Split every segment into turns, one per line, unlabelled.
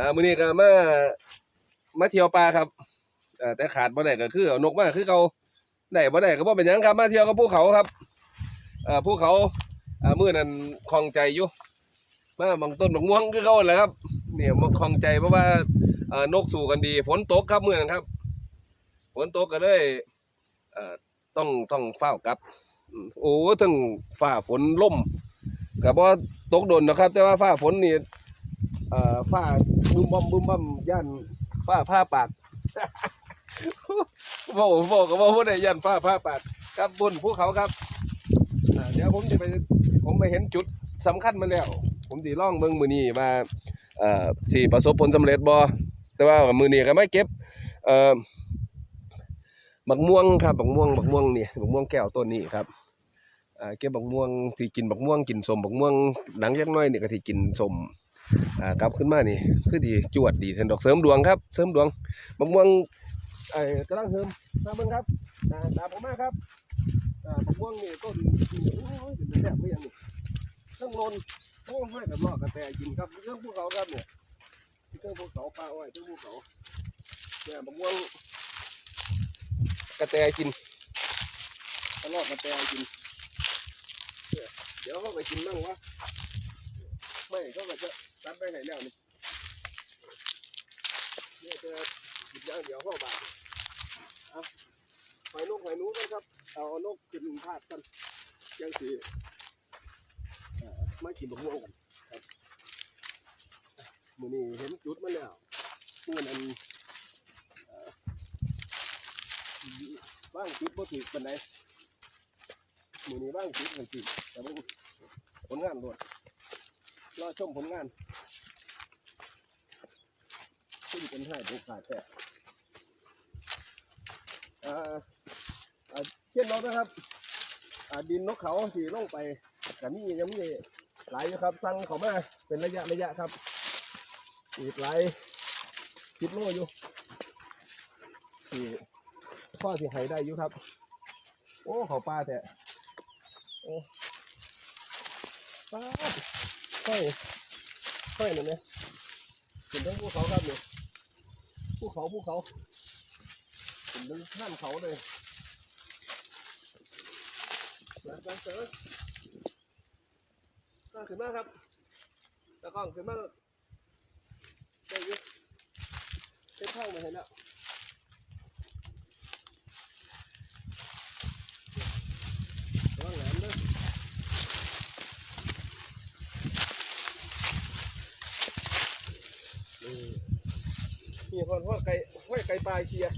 อ่ามื้อนี้ก็มามาเที่ยวป่าครับอ่อแต่ขาดบ่ได้ก็คือเอานกมาคือเขาได้บ่ได้ก็บ่เป็นหยังครับมาเที่ยวกับภูเขาครับอ่อภูเขาอ่ามื้อนั้นคลองใจอยู่มาบางต้นบักม่วงคือเขาแหละครับเนี่ยมันคลองใจเพราะว่าเอ่อนกสู่กันดี ฝนตกครับมื้อนั้นครับ ฝนตกก็เลยเอ่อต้องต้องเฝ้ากลับอืมโอ้ทั้งฟ้าฝนล่มก็บ่ตกโดนนะครับ แต่ว่าฟ้าฝนนี่ เอ่อฝ้าบึ้มบอมบึ้มบอมย่านฝ้าผ้าปากบอกบอกก็บว่าได้ย่านฝ้าผ้าปากครับบนภูเขาครับอ่าเดี๋ยวผมจะไปผมไปเห็นจุดสำคัญมาแล้ว ผมสีล่องเบิ่งมือนี้ว่าเอ่อสี่ประสบผลสำเร็จบ่แต่ว่ามือนี้ก็ไม่เก็บเอ่อบักม่วงครับบักม่วงบักม่วงนี่บักม่วงแก้วต้นนี้ครับเก็บบักม่วงที่กินบักม่วงกินสมบักม่วงหลังจากน้อยนี่ก็ที่กินสม กลับขึ้นมานี่คือดีจวดดีเห็นดอกเสริมดวงครับ เสริมดวงบางม่วงไอ้กำลังเฮิมมามเบิ่งครับตามผมมาครับอ่าบางม่วงนี่ต้นโอ้ยเป็นแบบเพื่อนนี่เครื่องนนโอ้ให้กับลอกกระแตกินครับเรื่องภูเขาครับเนี่ยเรื่องภูเขาปลาอ้อยเรื่องภูเขาเนี่ยบางม่วงกระแตกินกระลอกกระแตกินเดี๋ยวเขาไปกินมั่งวะไม่เขาก็จะ ตัดไปไหนแล้วนี่เนี่ยจะหยิบย่างเดียวเข้าบาทเอาไปนกไปหนูกันครับ เอานกขึ้นพาดกันยังสีไม่กินบกม่วงกันครับมือนี้เห็นจุดมาแล้วเมื่อนั้นเอ่อว่างจุดบ่ถือปันไดมือนี้ว่างจุดกันสิแต่ว่าผลงานรวด รอชมผลงานขึ้นเป็นให้ผูกขาดแต่เช่นเรานะครับดินนกเขาสีลงไปแต่นี่ยังมีหลายอยู่ครับสั่งเขามาเป็นระยะระยะครับอีกหลายคิดโลอยู่ที่พ่อที่ไห้ได้อยู่ครับ โอ้เขาปลาแต่โอ้ปลา ค่อยค่อยหน่อยไหมเห็นทั้งภูเขาครับเนี่ยภูเขาภูเขาเห็นทั้งท่านเขาเลยมาจังเสือตั้งขึ้นมาครับตะกล้องขึ้นมาได้อยุเส้นทางมาเห็นแล้วระวังแหลมเด้อ นี่ นี่คนห้อยไก่ห้อยไก่ปลายเชียร์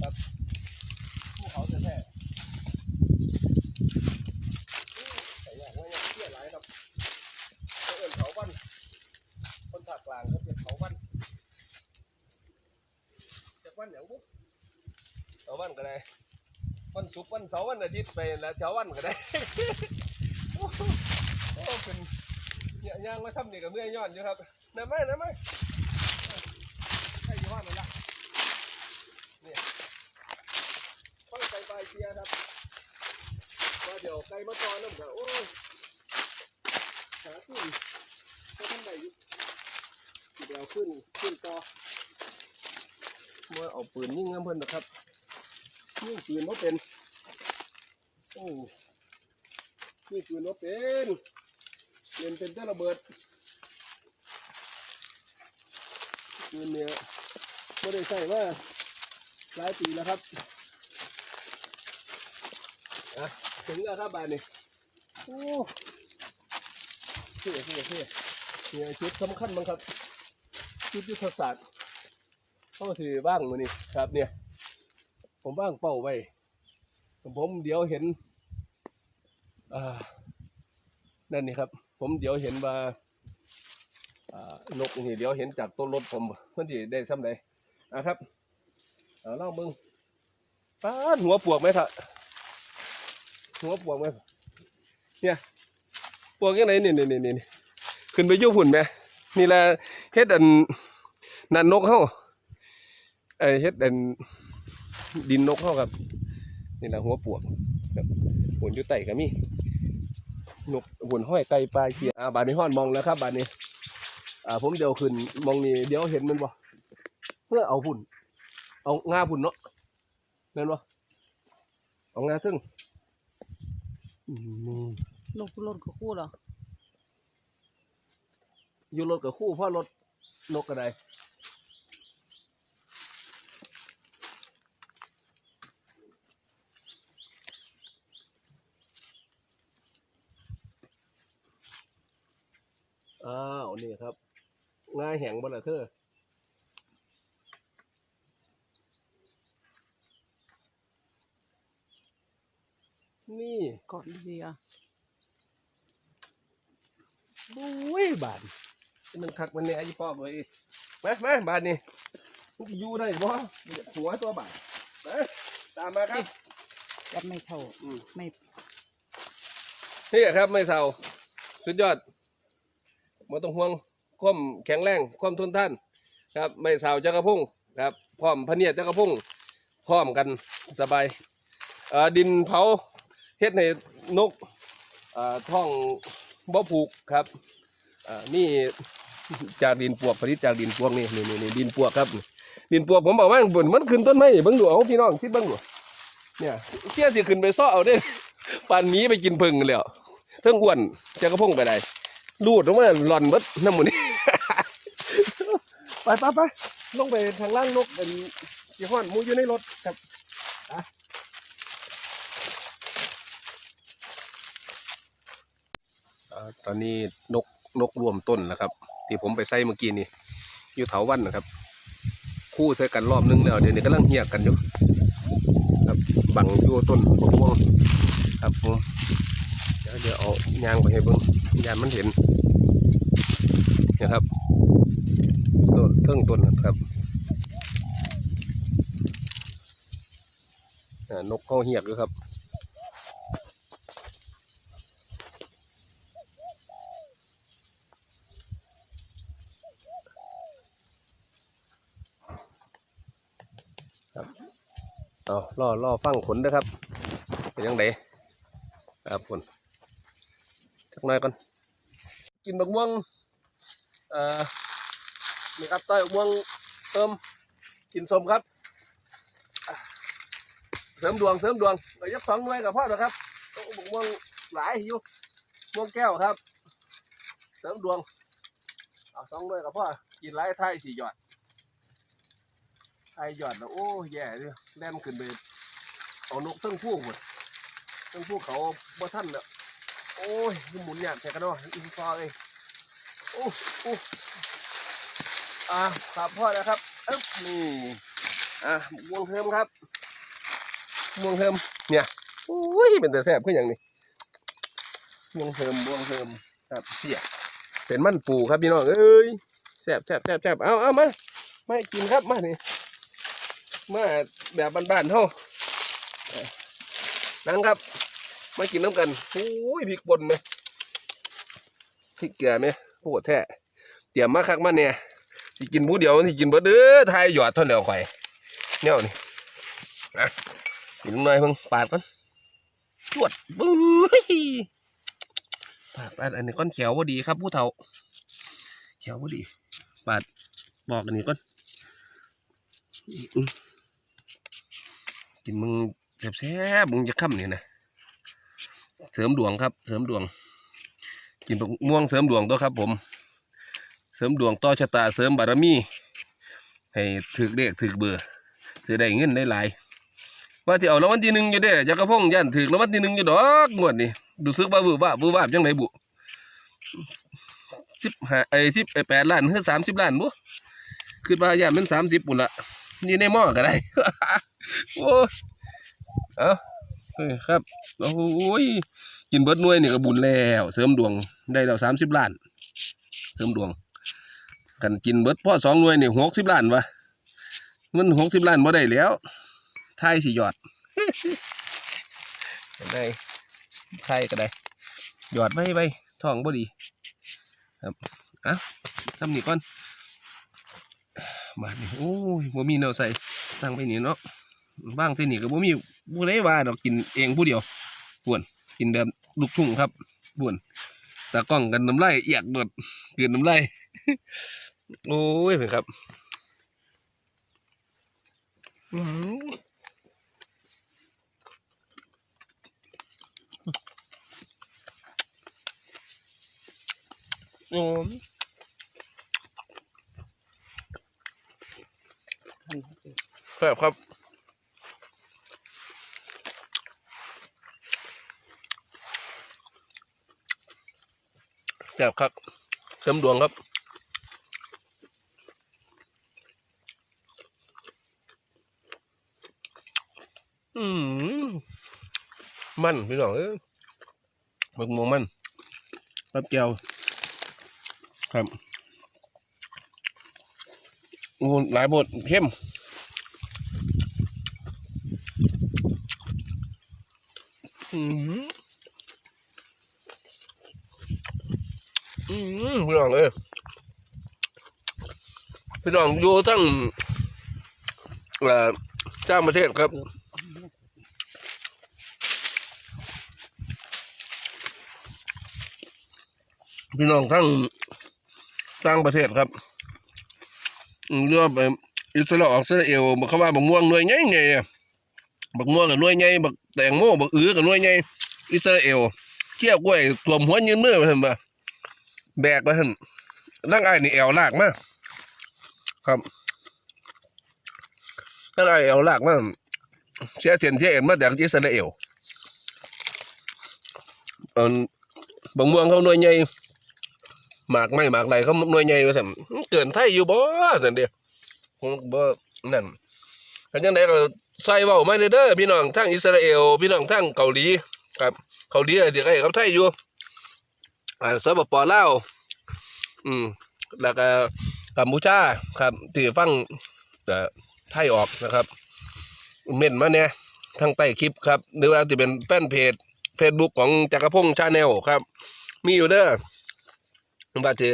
ครับภูเขาแท้ๆไก่ย่างไว้เนี่ยเชี่ยหลายครับเขาเอิ้นเขาวันคนภาคกลางเขาเรียกเขาวันจากวันอย่างบุ๊เขาวันก็ได้วันศุกร์วันเสาร์วันอาทิตย์ไปแล้วแถววันก็ได้โอ้โหเป็นเนี่ยย่างมาทำเนี่ยกับเมื่อยย้อนอยู่ครับน้ำไหมน้ำไหม ใช่ยี่ห้อมันละเนี่ยค่อยไก่ปลายเชียร์ครับว่าเดี๋ยวไก่มาตอนน้ำกับโอ้ยหา ขึ้นก็ทำไมอยู่เดี๋ยวขึ้นขึ้นต่อเมื่อเอาปืนยิงน้ำเพิ่นนะครับยิงปืนว่าเป็นโอ้ยิงปืนว่าเป็นเล่นเป็นแต่ระเบิดปืนเนี่ยไม่ได้ใส่มาหลายปีแล้วครับอะถึงแล้วครับบ้านนี้โอ้ เท่เท่เท่เนี่ยชุดสำคัญมั้งครับชุดยุทธศาสตร์เข้าถือบ้างมือนี่ครับ เนี่ย ผมบ้างเป้าไว้ผมเดี๋ยวเห็นอ่านั่นนี่ครับ ผมเดี๋ยวเห็นว่านกนี่เดี๋ยวเห็นจากต้นรถผมมันสิได้ซ้ำใดอะครับเอาเล่ามึงป้าหัวปวกไหมท่ะหัวปวกไหมเนี่ย วกยังไงนี่นี่นี่นี่ขึ้นไปยุ่หุ่นไหมนี่แหละเฮ็ดอันนันนกเข้าไอเฮ็ดอันดินนกเข้าครับนี่แหละหัวปวกครับหุ่นอยู่ไต่ก็มีนกหุ่นห้อยไก่ปลาเชียอ่าบานนี้ห้อนมองแล้วครับบานนี้อ่าผมเดี๋ยวขึ้นมองนี่เดี๋ยวเห็นมันบ่เพื่อเอาพุ่นเอางาพุ่นเนาะเห็นบ่เอางาซึ่งอืม
ลงรถกับคู่เหรอ
อยู่รถกับคู่พ่อรถนกกระไดอ้าวนี่ครับง่ายแหงบ่ละเธอนี่
ก่อนดีอะ
บุ้ยบาดมันคักมันเนี่ยไอ้ปอบเลยมามาบาดนี่มันจะอยู่ได้บ่มันจะหัวตัวบาดมาตามมาครับ
จะไม่เท่า
อืม
ไม่
นี่ครับไม่เศร้าสุดยอดไม่ต้องห่วงความแข็งแรงความทนทานครับ ไม่เศร้าจักรพุ่งครับพร้อมพะเนียดจักรพุ่งพร้อมกันสบายเอ่อดินเผาเฮ็ดให้นกเอ่อท้อง บ่ผูกครับนี่จากดินปวกผลิตจากดินปวกนี่นี่นี่ดินปวกครับ ดินปวกผมบอกว่าบนมันขึ้นต้นไม้เบิ่งดูเอาพี่น้องคิดเบิ่งดูเนี่ยเที่ยสิขึ้นไปซ้อเอาเด้ปานนี้ไปกินพึ่งแล้วเทิงอ้วนจะกระพงไปได้ลูดลงมาหล่อนเบิดน้ำมูนี่ไปไปไปลงไปทางล่างนกเป็นยี่ห้อนมูอยู่ในรถครับอะอ่า ตอนนี้นกนกรวมต้นแล้วครับ ที่ผมไปใส่เมื่อกี้นี่อยู่เถาวันนะครับ คู่ใส่กันรอบนึงแล้วเดี๋ยวนี้กำลังเหียกกันอยู่ครับบังอยู่ต้นมะม่วงครับผมเดี๋ยวเดี๋ยวเอายางไปให้เบิ่งยานมันเห็นนะครับต้นเทิงต้นนะครับนกเขาเหียกอยู่ครับ เอาล่อล่อฟังขนนะครับ เป็นยังไงครับผลสักหน่อยก่อน กินบักม่วงเอ่อนี่ครับต้อยบักม่วงเติมกินสมครับ เสริมดวงเสริมดวงเรายักสองหน่วยกับพ่อนะครับบักม่วงหลายอยู่ม่วงแก้วครับ เสริมดวงเอาสองหน่วยกับพ่อกินหลายไทยสี่หยอด ไทยหยอดแล้วโอ้แย่เลยแล่นขึ้นไปเอานกเทั้งพวกหมดเทั้งพวกเขาบ่ท่านเน่ะโอ้ยมันหมุนยากแต่กันเนาะอีกฟอเลยโอ้โอ้อ่าครับพ่อนะครับเอ๊บนี่อะม่วงเทิมครับม่วงเทิมเนี่ยโอ้ยเป็นแต่แซบขึ้นอย่างนี้ม่วงเทิมม่วงเทิมครับเสียเป็นมันปูครับพี่น้องเอ้ยแซบแซบแซบแซบเอาเอามามากินครับมานี่ มาแบบบ้านๆเท่านั่งครับ มากินน้ำกันโอ้ยพริกป่นไหมพริกเกลือไหมโหดแท้เตรียมมาคักมาเนี่ยที่กินผู้เดียวที่กินบิดเด้อทายหยอดท่าเดียวข่อยเนี่ยนี่นะกินหน่อยเพิ่งปาดก่อนจวดบุ้ยปาดปาดอันนี้ก้อนเขียวพอดีครับ ผู้เฒ่า เขียวพอดี ปาดบอกอันนี้ก่อนอืม กินมึงแซ่บๆมึงจะค่ำนี่นะเสริมดวงครับ เสริมดวง กินบักม่วงเสริมดวงตัวครับ ผม เสริมดวงต่อชะตาเสริมบารมีให้ถือเลขถือเบอร์ถือได้เงินได้หลายว่าที่เอารางวัลที่หนึ่งอยู่เด้จักรพงษ์ยันถือรางวัลที่หนึ่งอยู่ดอกงวดนี่ดูซึกว่าบือว่าบือว่าจังไหนบุสิบห้าไอ้สิบแปดล้านคือสามสิบล้านบุคือว่ายันมันสามสิบปุ่นละนี่ในหม้อก็ได้ โอ้เอาเอ้ยครับโอ้ยกินเบิร์ดหน่วยนี่ก็บุญแล้ว เสริมดวงได้แล้วสามสิบล้าน เสริมดวง กันกินเบิร์ดพ่อสองหน่วยนี่หกสิบล้านวะมันหกสิบล้านบ่ได้แล้วไทยสิยอดได้ไทยก็ได้ยอดไว้ไว้ท้องบ่ดี ครับอะทำนี่ก่อนบาดนี่โอ้ยบ่มีแนวใส่สั่งไปนี่เนาะ บ้างที่นี่ก็บ่มีผู้ใดว่าดอกกินเองผู้เดียวป่วนกินแบบลูกทุ่งครับป่วนตากล้องกันน้ำลายเอียกโดดเกินน้ำลายโอ้ยเพื่อนครับอืมโอ้ย
หั่น
แซ่บครับ แซ่บครับเต็มดวงครับอืมมันพี่น้องเอ้ยบักม่วงมันรับแก้วครับโอ้หลายบทเข้มอืมอืม พี่น้องเลยพี่น้องอยู่ทั้งเจ้างประเทศครับพี่น้องทั้งต่างประเทศครับเรือไปอิสราเอลอิสราเอลบอกขว่าบักม่วงหน่วยใหญ่ไงบักม่วงกับหน่วยใหญ่บักแตงโมบักอื้อกับหน่วยใหญ่อิสราเอลเชี่ยวกล้วยตัวมหัวยืนมือมาเห็นปะ แบกมาเห็นร่างกายนี่แอวลากมากครับร่างกายแอวลากมากเสียเสียนเสียเอ็นมาจากอิสราเอลเอันบางเม่วงเขาหน่วยใหญ่หมากไม่หมากไหลเขาหน่วยใหญ่ว่าสั่นเกินไทยอยู่บ่สั่นเดียวผมบ่นั่นกันจังไดก็ใส่เว้ามาเด้อเด้อพี่น้องทั้งอิสราเอลพี่น้องทั้งเกาหลีครับเกาหลีเดี๋ยวให้กับไทยอยู่ สปปลาวอืมแล้วก็กัมพูชาครับที่ฟังเอ่ไทยออกนะครับเม่นมาเนี่ยทางใต้คลิปครับ หรือว่าจะเป็นแฟนเพจ Facebook ของจักรพงษ์ชาแนลครับ มีอยู่เด้อว่าจะ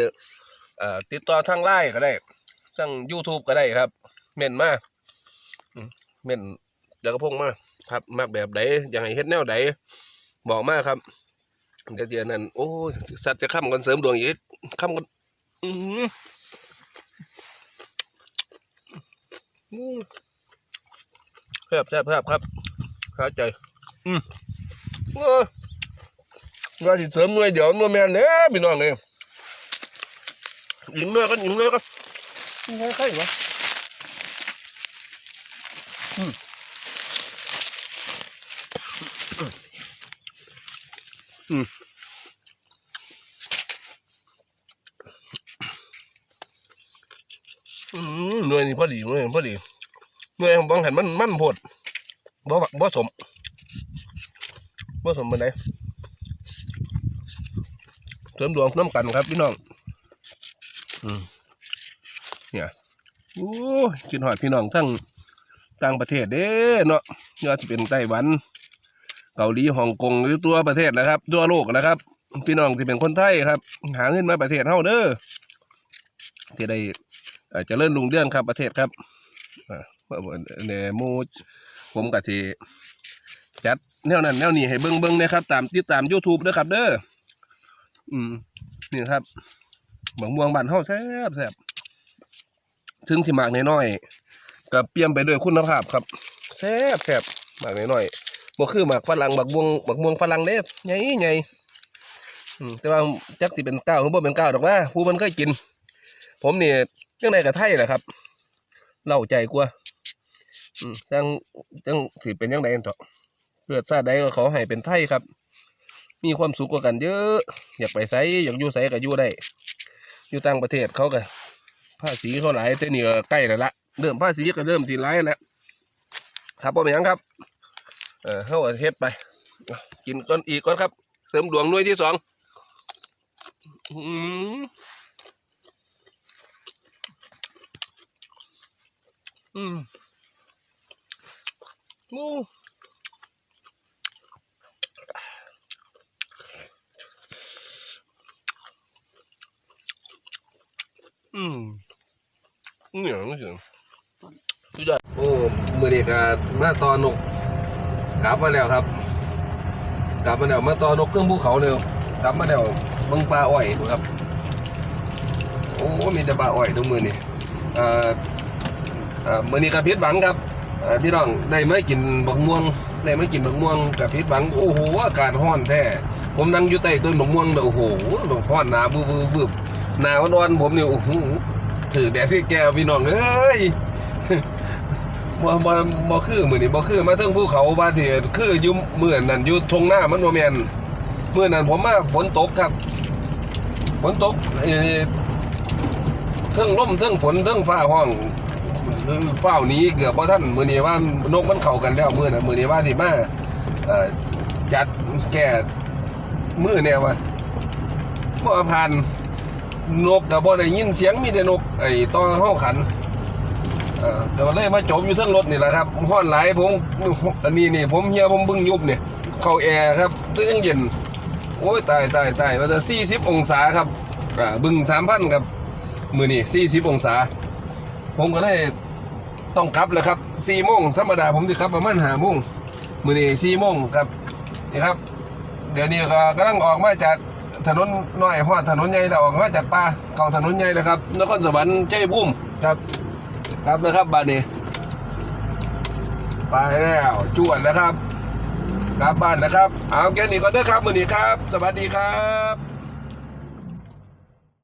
เอ่อติดต่อทางไลน์ก็ได้ทาง YouTube ก็ได้ครับ เม่นมาอืมเม่นเดี๋ยวก็พงษ์มาครับมากแบบใดอยากให้เฮ็ดแนวใดบอกมาครับ เดี๋ยวเดี๋ยวนั้นโอ้สัตว์จะค้ำกันเสริมดวงอีกค้ำกันอืออือแซ่บแซ่บแซ่บครับเข้าใจ อืมเออว่าสิเสริมหน่วยเดี๋ยวหน่วยแม่นเด้อพี่น้องเนี่ยยิงเลยก็ยิงเลยก็ไม่ใช่เหรอ อืมอืมหน่วยนี่พอดีหน่วยพอดีหน่วยของบางเห็นมันมันโพดบ่บ่สมบ่สมเป็นไดเสริมดวงน้ำกันครับพี่น้อง อืมเนี่ยโอ้กินหอดพี่น้องทั้งต่างประเทศเด้เนาะยอดจะเป็นไต้หวัน เกาหลีฮ่องกงหรือตัวประเทศนะครับ ทั่วโลกนะครับ พี่น้องที่เป็นคนไทยครับ หาเงินมาประเทศเฮาเด้อที่ได้อ่อเจะเริ่มลุงเรื่องครับประเทศครับเนี่ยมูผมกับที่จัดแนวนั้นแนวนี้ให้เบิ้งเบิ้งนะครับ ตามติดตาม YouTube ด้อครับ เด้ออืมนี่ครับบางม่วงบ้านเฮาแซ่บแซ่บถึงสิมากน้อยๆกับเปี่ยมไปด้วยคุณภาพครับแซ่บแซ่บมากน้อยๆ บ่คือหมากฝรั่งบักม่วงบักม่วงฝรั่งเด้ใหญ่ใหญ่แต่ว่าจักสิเป็นก้าวหรือบ่เป็นก้าวดอกว่าผู้มันเคยกิน ผมเนี่จังไดกับไทยแหละครับเล่าใจกว่าจังจังสิเป็นยังไงต่อะเกิดชาติใดก็ขอให้เป็นไทยครับ มีความสุขกว่ากันเยอะ อยากไปไสอยากอยู่ไสก็อยู่ได้ อยู่ต่างประเทศเขาก็ภาษีเขาหลายแต่นี่ก็ใกล้แล้วละเริ่มภาษีก็เริ่มทีไรแล้วครับพ่อเป็นยังครับ เออเข้าเฮ็ดไป กินก้อนอีกก้อนครับ เสริมดวงหน่วยที่สองอืมอืมมูอืมเหนียวไม่ถึงดยอดโอ้มือนี้ก็มาตอนนก กลับมาแล้วครับ กลับมาแล้วมาตอนกเครื่องภูเขาเลยกลับมาแล้วเบิ่งปลาอ้อยครับโอ้มีแต่ปลาอ้อยทุกมือนี่เอ่อเอ่อมือนี้กับพิษหวังครับพี่น้องได้ไม่กินบักม่วงได้ไม่กินบักม่วงกับพิษหวังโอ้โหอากาศร้อนแท้ผมนั่งอยู่ใต้ต้นบักม่วงเนี่ยโอ้โหร้อนหนาบึ้บบึ้บหนาวร้อนผมเนี่ยโอ้โหถือแดดที่แก้วพี่น้องเอ้ย บ่บ่บ่คือมื้อนี้บ่คือมาเทิงภูเขาว่าที่คืออยู่มื้อนั้นอยู่ทงหน้ามันบ่แม่นมื้อนั้นผมมาฝนตกครับฝนตกเอ่อเทิงลมเทิงฝนเทิงฟ้าห้องเออฟ้าหนี้เกือบบ่ทันมื้อนี้ว่านกมันเข้ากันแล้วมื้อนั้นมื้อนี้ว่าสิมาเอ่อจัดแก้มื้อแนวว่าบ่ผ่านนกก็บ่ได้ยินเสียงมีแต่นกไอ้ตอนเฮาขัน เออแต่ว่าเลยมาจมอยู่เทั้งรถนี่แหละครับห้อนหลายผมอันนี้นี่ผมเฮียผมบึ้งยุบเนี่ยเข้าแอร์ครับตึ้งเย็นโอ้ยตายตายตายว่าจะสี่สิบองศาครับอ่าบึ้งสามพันครับมือนี่สี่สิบองศา ผมก็เลยต้องกลับเลยครับสี่โมงธรรมดาผมจะขับประมาณห้าโมงมือนี่สี่โมงครับนี่ครับ เดี๋ยวนี้ก็กำลังออกมาจากถนนน้อยฮอดถนนใหญ่แล้วออกมาจากป่าเข้าถนนใหญ่แล้วครับนครสวรรค์เจ้พุ่มครับ ครับนะครับบานนี้ไปแล้วจวดนะครับกลับบ้านนะครับ เอาแค่นี้ก็เด้อครับมือนี้ครับ สวัสดีครับ